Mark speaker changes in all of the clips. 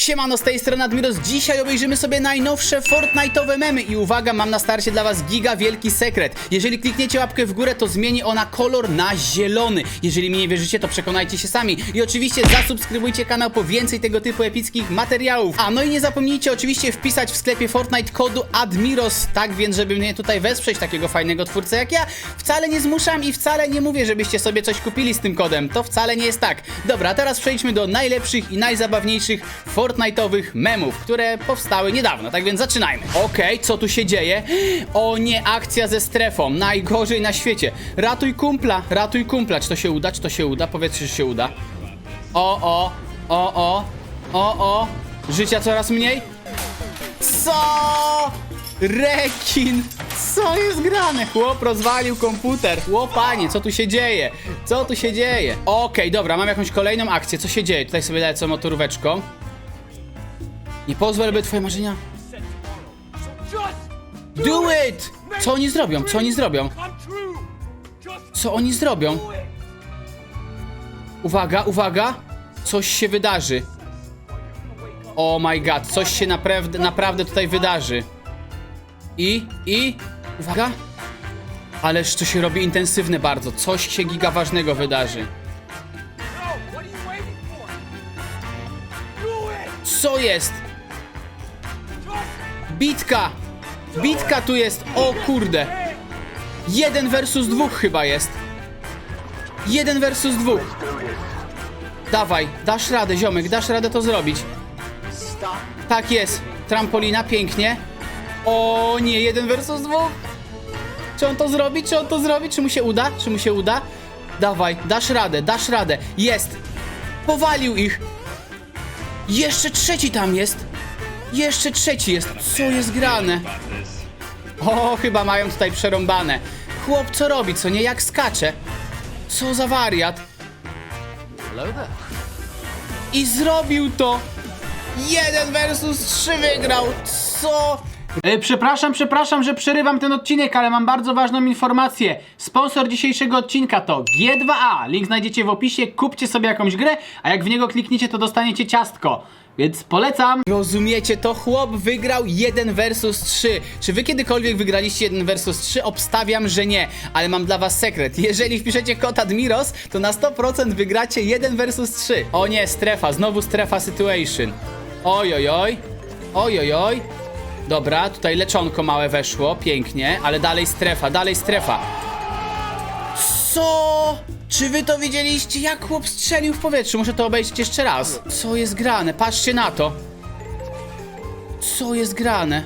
Speaker 1: Siemano, z tej strony Admiros. Dzisiaj obejrzymy sobie najnowsze Fortnite'owe memy i uwaga, mam na starcie dla was giga wielki sekret. Jeżeli klikniecie łapkę w górę, to zmieni ona kolor na zielony. Jeżeli mi nie wierzycie, to przekonajcie się sami. I oczywiście zasubskrybujcie kanał po więcej tego typu epickich materiałów. A no i nie zapomnijcie oczywiście wpisać w sklepie Fortnite kodu Admiros, tak więc żeby mnie tutaj wesprzeć, takiego fajnego twórcę jak ja. Wcale nie zmuszam i wcale nie mówię, żebyście sobie coś kupili z tym kodem. To wcale nie jest tak. Dobra, teraz przejdźmy do najlepszych i najzabawniejszych Fortnite'owych memów, które powstały niedawno, tak więc zaczynajmy. Okej, co tu się dzieje? O nie, akcja ze strefą, najgorzej na świecie. Ratuj kumpla, ratuj kumpla. Czy to się uda, czy to się uda? Powiedz, że się uda. O, o, o, o, o, o. Życia coraz mniej. Co? Rekin! Co jest grane? Chłop rozwalił komputer. Chłopanie, co tu się dzieje? Co tu się dzieje? Okej, dobra, mam jakąś kolejną akcję. Co się dzieje? Tutaj sobie lecę motoróweczką. Nie pozwól, by twoje marzenia... Do it! Co oni zrobią? Co oni zrobią? Co oni zrobią? Uwaga, uwaga! Coś się wydarzy. Oh my god, coś się naprawdę, naprawdę tutaj wydarzy. I, i, uwaga. Ależ to się robi intensywne bardzo. Coś się giga ważnego wydarzy. Co jest? Bitka! Bitka tu jest! O kurde! Jeden versus dwóch chyba jest. Jeden versus dwóch. Dawaj, dasz radę, ziomek, dasz radę to zrobić. Tak jest. Trampolina, pięknie. O nie, jeden versus dwóch. Czy on to zrobi? Czy on to zrobi? Czy mu się uda? Czy mu się uda? Dawaj, dasz radę, dasz radę. Jest. Powalił ich. Jeszcze trzeci tam jest. Jeszcze trzeci jest. Co jest grane? O, chyba mają tutaj przerąbane. Chłop co robi, co nie? Jak skacze? Co za wariat? I zrobił to! Jeden versus trzy wygrał! Co? E, przepraszam, przepraszam, że przerywam ten odcinek, ale mam bardzo ważną informację. Sponsor dzisiejszego odcinka to G2A. Link znajdziecie w opisie. Kupcie sobie jakąś grę, a jak w niego klikniecie, to dostaniecie ciastko. Więc polecam. Rozumiecie, to chłop wygrał 1 versus 3. Czy wy kiedykolwiek wygraliście 1 versus 3? Obstawiam, że nie. Ale mam dla was sekret. Jeżeli wpiszecie kod Admiros, to na 100% wygracie 1 versus 3. O nie, strefa. Znowu strefa situation. Oj, oj, oj. Oj, oj, oj. Dobra, tutaj leczonko małe weszło. Pięknie. Ale dalej strefa, dalej strefa. Co? Czy wy to widzieliście? Jak chłop strzelił w powietrzu? Muszę to obejrzeć jeszcze raz. Co jest grane? Patrzcie na to. Co jest grane?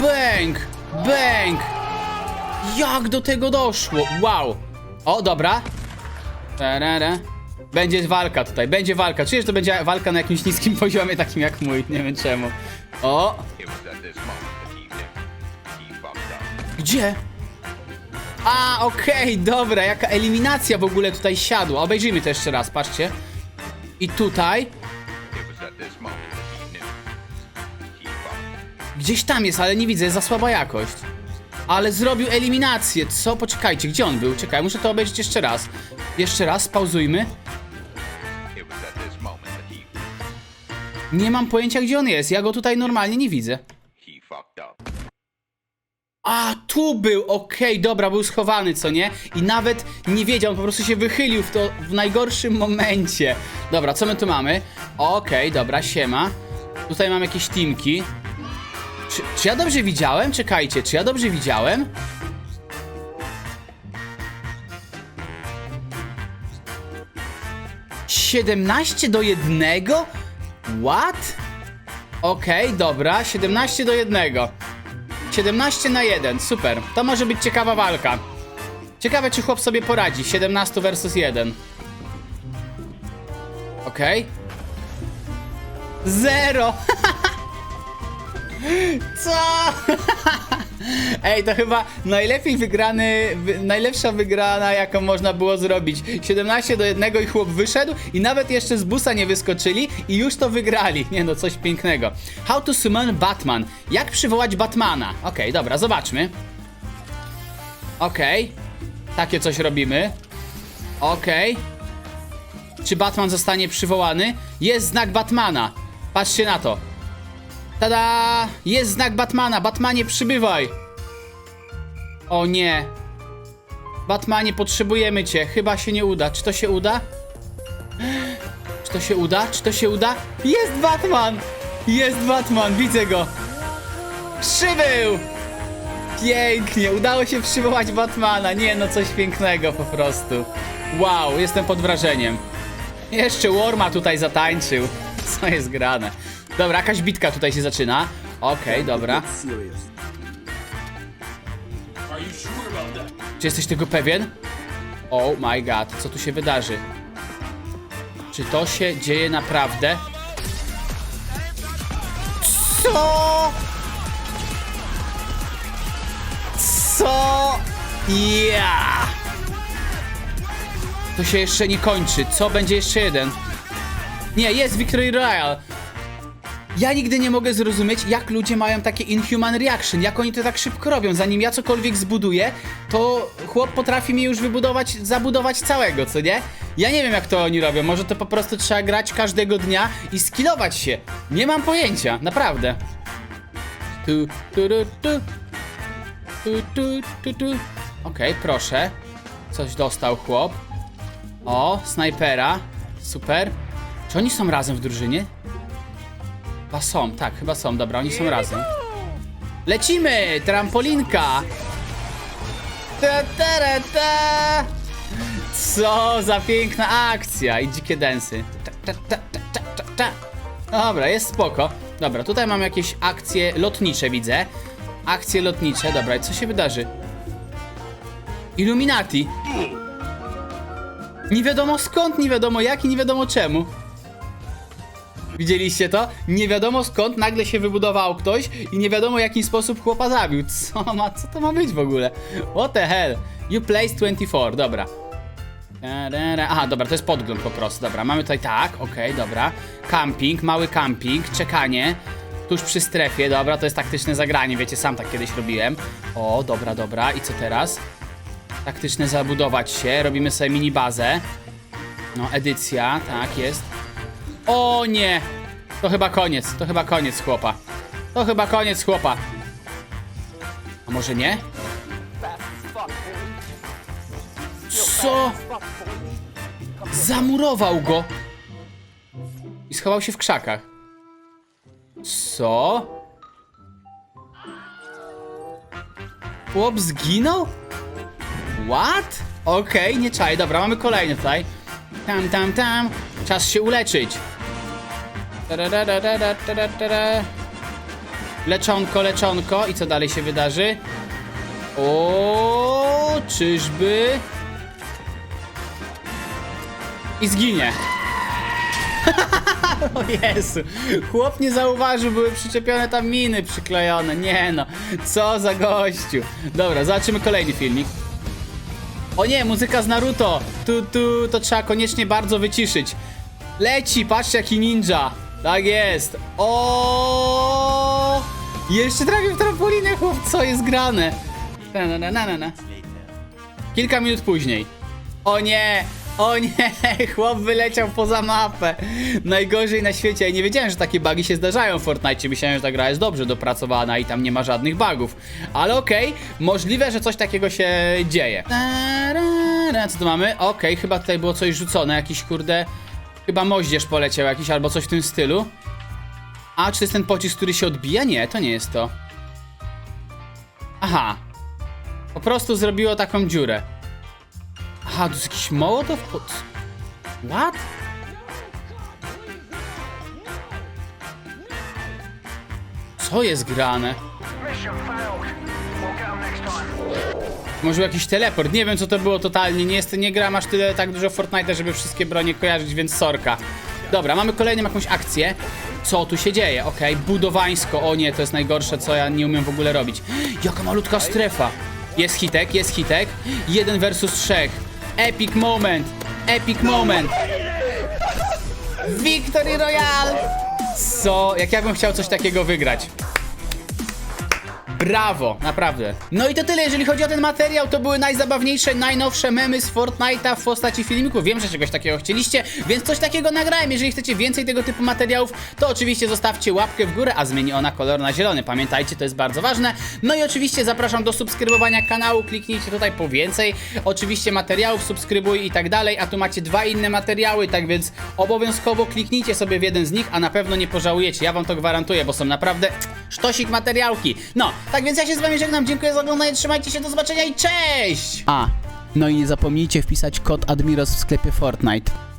Speaker 1: Bęk! Bęk! Jak do tego doszło? Wow! O, dobra. Tarara. Będzie walka tutaj, będzie walka. Czuję, że to będzie walka na jakimś niskim poziomie, takim jak mój. Nie wiem czemu. O! Gdzie? A, okej, dobra, jaka eliminacja w ogóle tutaj siadła. Obejrzyjmy to jeszcze raz, patrzcie. I tutaj, gdzieś tam jest, ale nie widzę, jest za słaba jakość. Ale zrobił eliminację, co? Poczekajcie, gdzie on był? Czekaj, muszę to obejrzeć jeszcze raz. Jeszcze raz, pauzujmy. Nie mam pojęcia, gdzie on jest, ja go tutaj normalnie nie widzę. A, tu był, okej, dobra, był schowany, co nie? I nawet nie wiedział, on po prostu się wychylił w to w najgorszym momencie. Dobra, co my tu mamy? Okej, dobra, siema. Tutaj mam jakieś teamki. Czy, czy ja dobrze widziałem? Czekajcie, czy ja dobrze widziałem? Siedemnaście do jednego? What? Okej, dobra, 17 do jednego. 17 na 1, super. To może być ciekawa walka. Ciekawe, czy chłop sobie poradzi. 17 versus 1. Okej. Zero! Co? Ej, to chyba najlepiej wygrany, wy, najlepsza wygrana, jaką można było zrobić. 17 do 1 i chłop wyszedł i nawet jeszcze z busa nie wyskoczyli i już to wygrali. Nie no, coś pięknego. How to summon Batman. Jak przywołać Batmana? Okej, dobra, zobaczmy. Okej. Takie coś robimy. Okej. Czy Batman zostanie przywołany? Jest znak Batmana. Patrzcie na to. Tada! Jest znak Batmana. Batmanie, przybywaj. O nie. Batmanie, potrzebujemy cię. Chyba się nie uda. Czy to się uda? Czy to się uda? Czy to się uda? Jest Batman! Jest Batman, widzę go. Przybył! Pięknie, udało się przywołać Batmana. Nie no, coś pięknego po prostu. Wow, jestem pod wrażeniem. Jeszcze Worma tutaj zatańczył. Co jest grane? Dobra, jakaś bitka tutaj się zaczyna. Okej, dobra. Czy jesteś tego pewien? Oh my god, co tu się wydarzy? Czy to się dzieje naprawdę? Co? Co? Ja! To się jeszcze nie kończy. Co będzie jeszcze jeden? Nie, jest Victory Royale. Ja nigdy nie mogę zrozumieć, jak ludzie mają takie inhuman reaction, jak oni to tak szybko robią. Zanim ja cokolwiek zbuduję, to chłop potrafi mi już wybudować, zabudować całego, co nie? Ja nie wiem, jak to oni robią. Może to po prostu trzeba grać każdego dnia i skillować się. Nie mam pojęcia, naprawdę. Tu, tu, tu, tu. Tu, tu, tu, tu. Okej, proszę. Coś dostał chłop. O, snajpera. Super. Czy oni są razem w drużynie? Chyba są, tak, chyba są. Dobra, oni są razem. Lecimy! Trampolinka! Ta, ta, ta. Co za piękna akcja i dzikie densy. Dobra, jest spoko. Dobra, tutaj mam jakieś akcje lotnicze, widzę. Akcje lotnicze, dobra, i co się wydarzy? Illuminati. Nie wiadomo skąd, nie wiadomo jak i nie wiadomo czemu. Widzieliście to? Nie wiadomo skąd nagle się wybudował ktoś i nie wiadomo w jaki sposób chłopa zabił. Co ma, co to ma być w ogóle? What the hell? You place 24, dobra. Tarara. Aha, dobra, to jest podgląd po prostu. Dobra, mamy tutaj tak, okej, dobra. Camping, mały camping, czekanie. Tuż przy strefie, dobra, to jest taktyczne zagranie, wiecie, sam tak kiedyś robiłem. O, dobra, dobra, i co teraz? Taktyczne zabudować się, robimy sobie mini bazę. No, edycja, tak, jest. O nie! To chyba koniec, to chyba koniec chłopa. To chyba koniec chłopa. A może nie? Co? Zamurował go. I schował się w krzakach. Co? Chłop zginął? What? Okej, nie czaj. Dobra, mamy kolejny tutaj. Tam, tam, tam. Czas się uleczyć. Leczonko, leczonko. I co dalej się wydarzy? O, czyżby? I zginie. o Jezu, chłop nie zauważył, były przyczepione tam miny przyklejone. Nie no, co za gościu. Dobra, zobaczymy kolejny filmik. O nie, muzyka z Naruto. Tu, tu, to trzeba koniecznie bardzo wyciszyć. Leci, patrzcie jaki ninja. Tak jest. O! Jeszcze trafił w trampolinę, chłop, co jest grane? Na, na, na, na, na. Kilka minut później. O nie! O nie! Chłop wyleciał poza mapę. Najgorzej na świecie. Ja nie wiedziałem, że takie bugi się zdarzają w Fortnite. Myślałem, że ta gra jest dobrze dopracowana i tam nie ma żadnych bugów. Ale okej, możliwe, że coś takiego się dzieje. Co tu mamy? Okej, chyba tutaj było coś rzucone. Jakiś kurde. Chyba moździerz poleciał jakiś albo coś w tym stylu. A, czy to jest ten pocisk, który się odbija? Nie, to nie jest to. Aha. Po prostu zrobiło taką dziurę. Aha, to jest jakiś mołotow? What? Co jest grane? Może jakiś teleport, nie wiem co to było totalnie, nie, jest, nie gram aż tyle tak dużo Fortnite, żeby wszystkie bronie kojarzyć, więc sorka. Dobra, mamy kolejną jakąś akcję. Co tu się dzieje? Okej, budowańsko, o nie, to jest najgorsze, co ja nie umiem w ogóle robić. Jaka malutka strefa. Jest hitek, jest hitek. Jeden versus trzech. Epic moment, epic moment. Victory Royale! Co? Jak ja bym chciał coś takiego wygrać. Brawo, naprawdę. No i to tyle, jeżeli chodzi o ten materiał, to były najzabawniejsze, najnowsze memy z Fortnite'a w postaci filmiku. Wiem, że czegoś takiego chcieliście, więc coś takiego nagrałem. Jeżeli chcecie więcej tego typu materiałów, to oczywiście zostawcie łapkę w górę, a zmieni ona kolor na zielony. Pamiętajcie, to jest bardzo ważne. No i oczywiście zapraszam do subskrybowania kanału, kliknijcie tutaj po więcej. Oczywiście materiałów, subskrybuj i tak dalej, a tu macie dwa inne materiały, tak więc obowiązkowo kliknijcie sobie w jeden z nich, a na pewno nie pożałujecie. Ja wam to gwarantuję, bo są naprawdę sztosik materiałki. No, tak więc ja się z wami żegnam, dziękuję za oglądanie, trzymajcie się, do zobaczenia i cześć! A, no i nie zapomnijcie wpisać kod Admiros w sklepie Fortnite.